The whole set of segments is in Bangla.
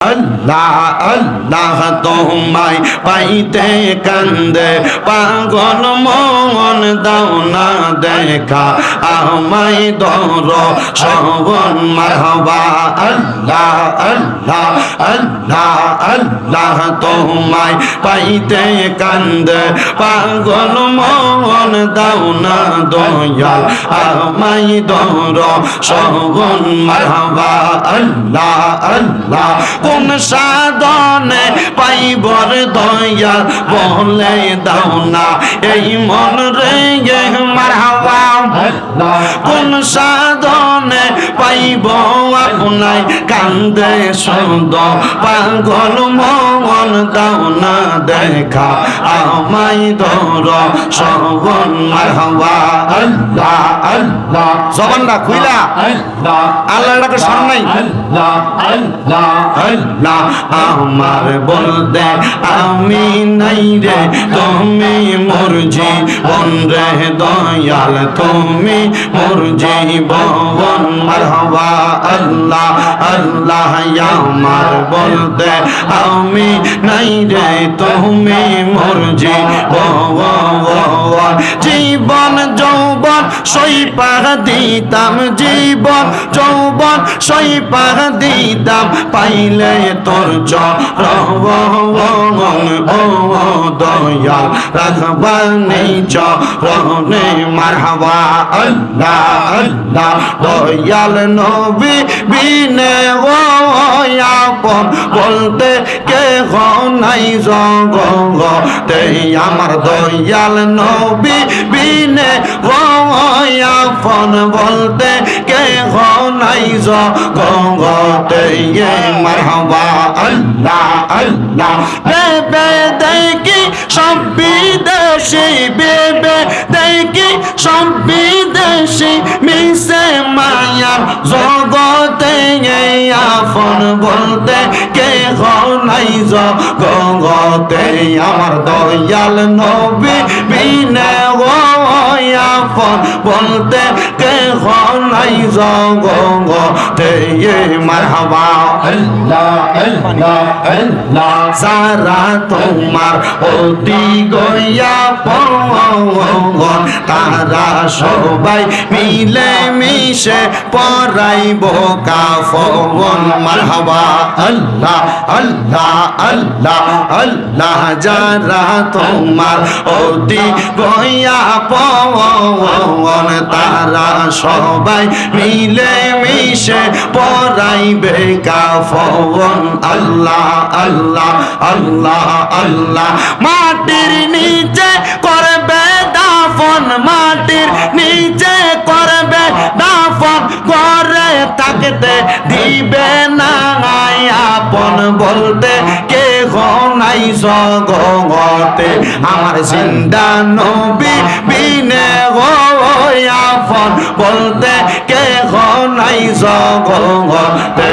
আল্লাহ আল্লাহ তোমায় পাইতে কান্দে, পাগল মন দাও না দেখা, আমায় দর শবন মারহবা। আল্লাহ আল্লাহ আল্লাহ আল্লাহ তোমায় পাইতে কান্দে, পাগল মন দাও না দয়াল আমায় দর শবন মারহবা। আল্লাহ আল্লাহ কোন সাধনে পাইবর দয়া বলে দাও না। এই মন রে মারহাবা। কোন সাধনে পাইব আপনাই কান্দে সদ পাগল মন দাও না দেখা আমায় ধর। সবন মারহাবা। আল্লাহ আল্লাহ সবানটা খুইলা। আল্লাহ ডাকে শোন নাই। আল্লাহ। আমার বলতে আমি নাই রে, তুমি মোর জীবন রে, দয়াল তুমি মোর জীবন। মারহাবা আল্লাহ আল্লাহ আমার বলতে আমি নাই রে, তুমি মোর জীবন। জীবন, যৌবন সইপা দিতাম, জীবন, যৌবন সইপা দিতাম, পাইলে তোর চরণ ও দয়াল রাখবানি চরণে মারহাবা, আল্লাহ আল্লাহ, দয়াল নবী বিনে, ও আপন, বলতে কে নাই জগতে, আমার দয়াল নবী বিনে, ও আপন, বলতে কে নাই জগতে মারহাবা আল্লাহ আল্লাহ। বেবে দেখি সব বিদেশি বেবে দেখি সব বিদেশি মিশে মায়ার জগতে আপন বলতে কে নাই জগতে আমার দয়াল নবী বিনে আপন বলতে কে নাই জগতে। মারহাবা। সারা তোমার অতি গয়া তারা সবাই মিলে মিশে পরাইব কাফন মারহাবা, আল্লাহ আল্লাহ আল্লাহ আল্লাহ, যারা তোমার অতি গয়া পঙ্গন তারা সবাই মিলে মিশে পরাইবে কাফন আল্লাহ আল্লাহ আল্লাহ আল্লাহ, মাটির নিচে করবে মাটির নিচে করবে দাফন করে থাকতে দিবে না আপন বলতে কে নাই জগতে আমার জিন্দা নবী বিনে আপন বলতে কে নাই জগতে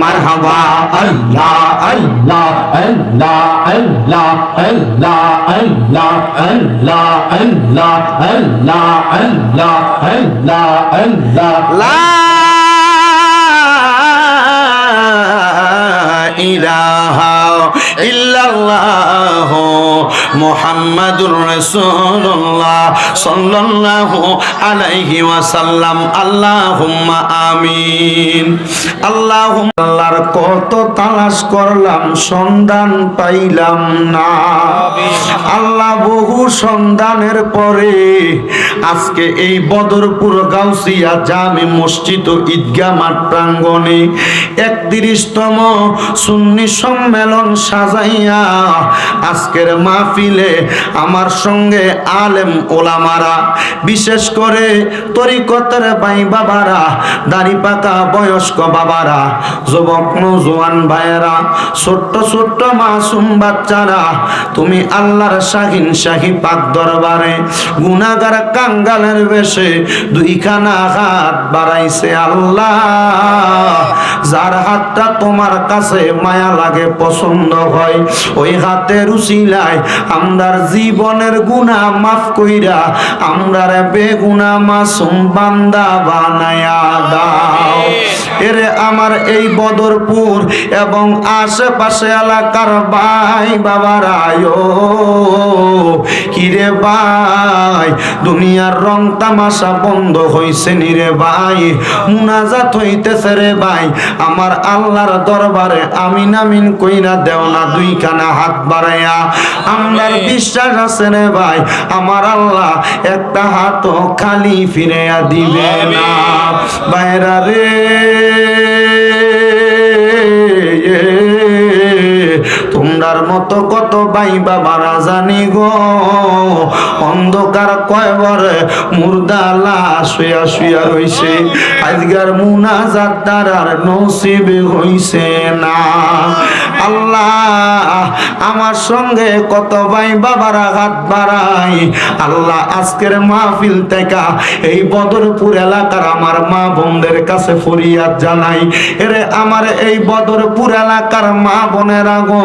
মারহাবা আল্লাহ আল্লাহ আল্লাহ আল্লাহ আল্লাহ আল্লাহ আল্লাহ আল্লাহ আল্লাহ আল্লাহ আল্লাহ আল্লাহ লা হন মুহাম্মাদুর রাসূলুল্লাহ সাল্লাল্লাহু আলাইহি ওয়াসাল্লাম। আল্লাহুম্মা আমিন। আল্লাহুম আল্লাহর কত তালাশ করলাম, সন্ধান পাইলাম না। আল্লাহ বহু সন্ধানের পরে আজকে এই বদরপুর গাউসিয়া জামে মসজিদ ও ঈদগাহ মাঠ প্রাঙ্গণে একত্রিশতম সুন্নি সম্মেলন সাজাইয়া আজকের মাহফিলে আমার সঙ্গে আলেম ওলামারা, বিশেষ করে তরিকতের ভাই বাবারা দাড়ি পাকা বয়স্ক বাবারা, যুবক নৌজওয়ান ভাইয়েরা, ছোট্ট ছোট্ট মাসুম বাচ্চারা, তুমি আল্লাহর শাহিন শাহী পাক দরবারে গুনাগার কাঙ্গালের বেশে দুইখানা হাত বাড়াইছে আল্লাহ। যার হাতটা তোমার কাছে মায়া লাগে, পছন্দ হয়, ওই হাতের উসিলায় আমরার জীবনের গুণা মাফ কইরা আমরার বেগুনা মাসুম বান্দা বানায়া দাও। এরে আমার এই বদরপুর এবং আশেপাশে এলাকার ভাই বাবার আয়ো কিরে ভাই দুনিয়ার রং তামাশা বন্ধ হইছে নি রে ভাই মুনাজাত হইতেছে রে ভাই আমার আল্লাহর দরবারে আমিন আমিন কইরা দেও না দুই কানা হাত বাড়াইয়া। আমার বিশ্বাস আছে রে ভাই আমার আল্লাহ একটা হাতও খালি ফিরাইয়া দিবে না। বাইরা রে তোমরার মতো কত ভাই বাবারা জানি গো। অন্ধকার কয়বার মুর্দা লাশ শুয়া শুয়া হইছে আজকার মুনাজাত তার নসিব হইছে না। আল্লাহ, আমার সঙ্গে কত ভাই বাবারা হাত বাড়াই আল্লাহ, আজকের মাহফিল থেকে এই বদরপুর এলাকার আমার মা বোনদের কাছে ফরিয়াদ জানাই। এরে আমার এই বদরপুর এলাকার মা বোনেরা গো,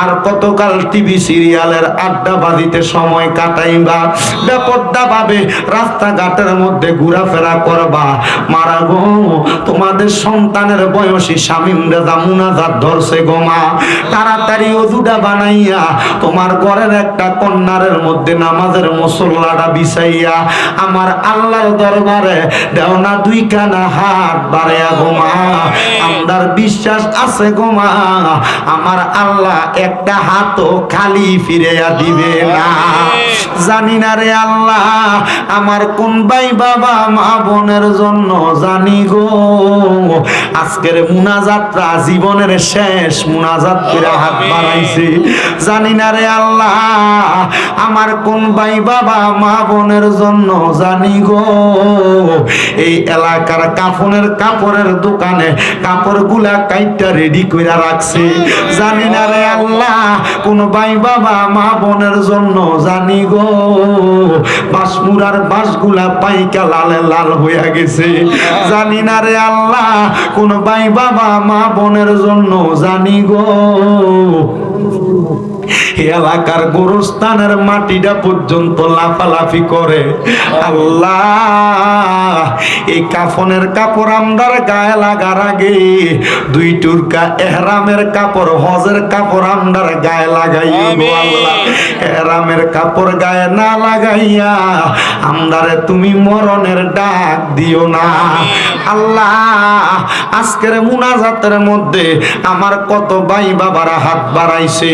আর কতকাল টিভি সিরিয়ালের আড্ডা বাজিতে সময় কাটাইবা বেপর্দা ভাবে রাস্তাঘাটের মধ্যে ঘোরাফেরা করবা। মারা গো, তোমাদের সন্তানের বয়সী স্বামীম রেজা মুনাজাত ধরছে গো। মা তাড়াতাড়ি অজুটা বানাইয়া তোমার ঘরের একটা কন্যারের মধ্যে নামাজের মুসল্লাটা বিছাইয়া আমার আল্লাহর দরবারে দেও না দুই কানা হাত বাড়াইয়া গো মা। আমার বিশ্বাস আছে গো মা আমার আল্লাহ একটা হাতও খালি ফিরেয়া দিবে না। জানি না রে আল্লাহ আমার কোন ভাই বাবা মা বোনের জন্য জানি গো। আজকের মুনাজাতরা জীবনের শেষ মুনাজাত করে হাত বাড়াইছে। জানি না রে আল্লাহ, আমার কোন ভাই বাবা, মা বোনের জন্য জানি গো। এই এলাকার কাফনের কাপড়ের দোকানে কাপড়গুলা কাইটা রেডি কইরা রাখছে। জানি না রে আল্লাহ, কোন ভাই বাবা, মা বোনের জন্য জানি গো। বাসমুরার বাসগুলা পাইকা লালে লাল হইয়া গেছে। জানি না রে আল্লাহ, কোন ভাই বাবা, মা বোনের জন্য জানি গো। এলাকার গোরস্থানের মাটিটা পর্যন্ত লাফালাফি করে। আল্লাহ এই কাফনের কাপড় আমদার গায়ে লাগার আগে দুই টুরকা এহরামের কাপড় হজের কাপড় আমদার গায়ে আল্লাহ। এহরামের কাপড় গায়ে না লাগাইয়া আমদারে তুমি মরণের ডাক দিও না। আল্লাহ আজকের মুনাজাতের মধ্যে আমার কত ভাই বাবারা হাত বাড়াইছে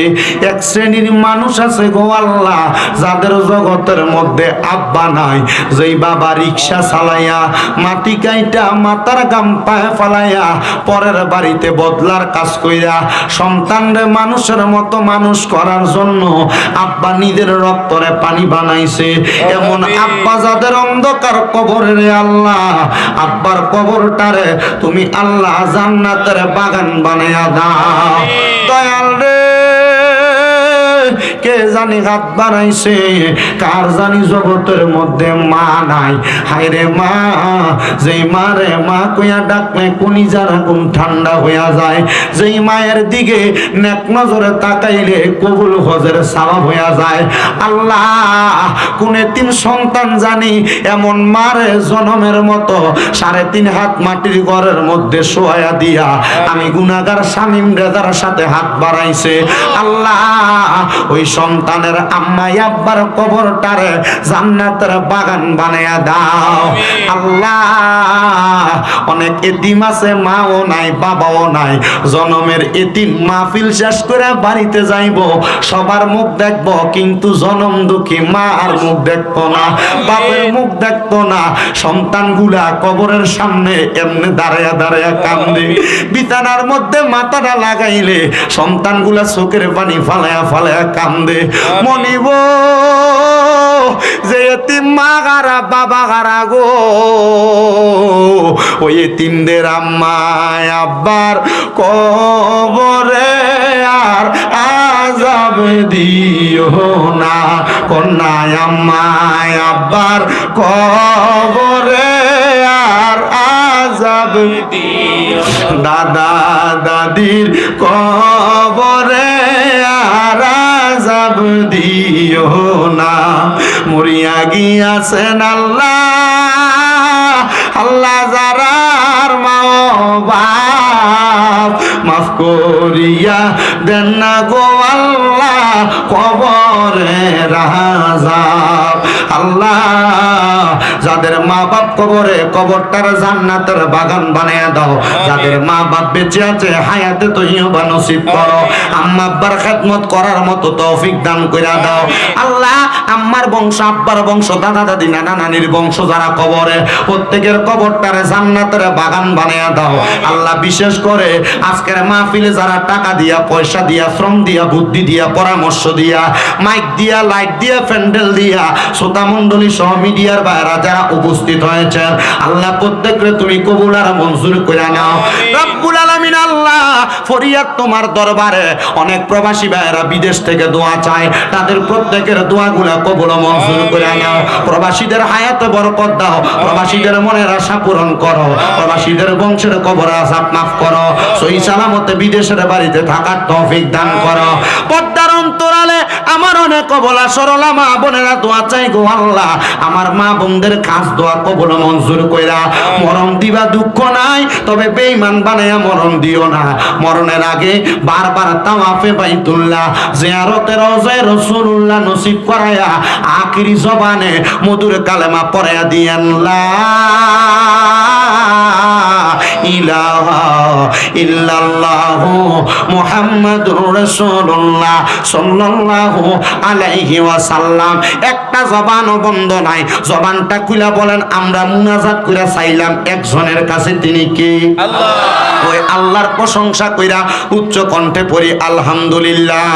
এক শ্রেণির মানুষ আছে গো আল্লাহ যাদের জগতের মধ্যে আব্বা নাই। যেই বাবা রিক্সা চালাইয়া মাটি কাইটা মাথার গাম পায়ে ফালাইয়া পরের বাড়িতে বদলার কাজ কইরা সন্তানরে মানুষের মতো মানুষ করার জন্য আব্বা নিজের রক্তরে পানি বানাইছে। এমন আব্বা যাদের অন্ধকার কবরে রে আল্লাহ আব্বার কবরটারে তুমি আল্লাহ জান্নাতের বাগান বানাইয়া দাও। কে জানি হাত বানাইছে? কার জানি জগতের মধ্যে মা নাই? হায়রে মা, যেই মা রে মা কইয়া ডাকলে কোনি যারা কোন ঠান্ডা হইয়া যায়? যেই মায়ের দিকে নেক নজরে তাকাইলে কবুল হজের সাবাব হইয়া যায়। আল্লাহ, কোনে তিন সন্তান জানি, এমন মারে জনমের মতো সাড়ে তিন হাত মাটির ঘরের মধ্যে শোয়া দিয়া আমি গুনাগার স্বামী রেজার সাথে হাত বাড়াইছে। আল্লাহ, ওই সন্তানের আম্মাই আব্বার কবরটারে জান্নাতের বাগান বানায়া দাও। আল্লাহ অনেক এতিম আছে মাও নাই বাবাও নাই। জনমের এতিম মাহফিল শেষ করে বাড়িতে যাইব সবার মুখ দেখব কিন্তু জনম দুঃখী মা আর মুখ দেখতো না বাপের মুখ দেখতো না। সন্তানগুলা কবরের সামনে এমনি দাঁড়ায়া দাঁড়ায়া কান্দে। বিছানার মধ্যে মাথাটা লাগাইলে সন্তানগুলা চোখের পানি ফালায়া ফালায়া কান্দে। মনিব যে এতিম মা গারা বাবা গারা গো। ওই এতিমদের আম্মায় আব্বার কবরে আর আজাব দিও না। কন্যায় আম্মায় আব্বার কবরে আর আজাব দিও দাদা দাদির কবরে আর আজাব দিও না, মরিয়া গিয়াছেন আল্লাহ। আল্লাহ যারার মা বাপ মাফ করিয়া দেন না গো আল্লাহ কবরে রাজা আল্লাহ যাদের মা বাপ কবরে কবরটার জান্নাতের বাগান বানায় দাও। যাদের মা বাপ বেঁচে আছে হায়াতে তো ইহবা নসিব করো। আম্মা আব্বার খেদমত করার মতো তৌফিক দান কইরা দাও। আল্লাহ আম্মার বংশ আব্বার বংশ দাদা দাদি নানা নানির বংশ যারা কবরে প্রত্যেকের কবরটারে জান্নাতের বাগান বানায়া দাও। আল্লাহ বিশেষ করে আজকের মাহফিলে যারা টাকা দিয়া পয়সা দিয়া শ্রম দিয়া বুদ্ধি দিয়া পরামর্শ দিয়া মাইক দিয়া লাইট দিয়া প্যান্ডেল দিয়া শ্রোতা মণ্ডলী সহ মিডিয়ার বাইরা যারা উপস্থিত হয়েছেন আল্লাহ প্রত্যেকরে তুমি কবুল আর মঞ্জুর করে নাও। রব্বুল আলামিন আল্লাহ ফরিয়াদ তোমার দরবারে। অনেক প্রবাসী ভাইয়েরা বিদেশ থেকে দোয়া চায়, তাদের প্রত্যেকের দোয়াগুলা কবুল মঞ্জুর করে নাও প্রবাসীদের হায়াতে বরকত দাও, প্রবাসীদের মনের আশা পূরণ করো, প্রবাসীদের বংশের কবর আজাব মাফ করো সই সালামতে বিদেশের বাড়িতে থাকার তৌফিক দান করো। পদ্মার অন্তরালে আমার কবলা সরলা মা বোনেরা দোয়া চাই গো আল্লাহ। আমার মা বোনদের কাজ দোয়া কবল মঞ্জুর কইরা মরণ দিবা দুঃখ নাই তবে বেঈমান বানায়া মরণ দিও না। মরণের আগে বারবার তাওয়াফে বাইতুল্লাহ জিয়ারতে রওজায়ে রাসূলুল্লাহ নসিব করায়া আখিরি জবানে মধুর কালেমা পড়ায়া দিয়েন লা ইলাহা ইল্লাল্লাহু মুহাম্মাদুর রাসূলুল্লাহ সাল্লাল্লাহু আলাইহি ওয়াসাল্লাম। একটা জবানও বন্ধ নাই। জবানটা খুলা বলেন আমরা মুনাজাত কইরা চাইলাম একজনের কাছে তিনি কে? আল্লাহ। ওই আল্লাহর প্রশংসা কইরা উচ্চ কণ্ঠে পড়ি আলহামদুলিল্লাহ।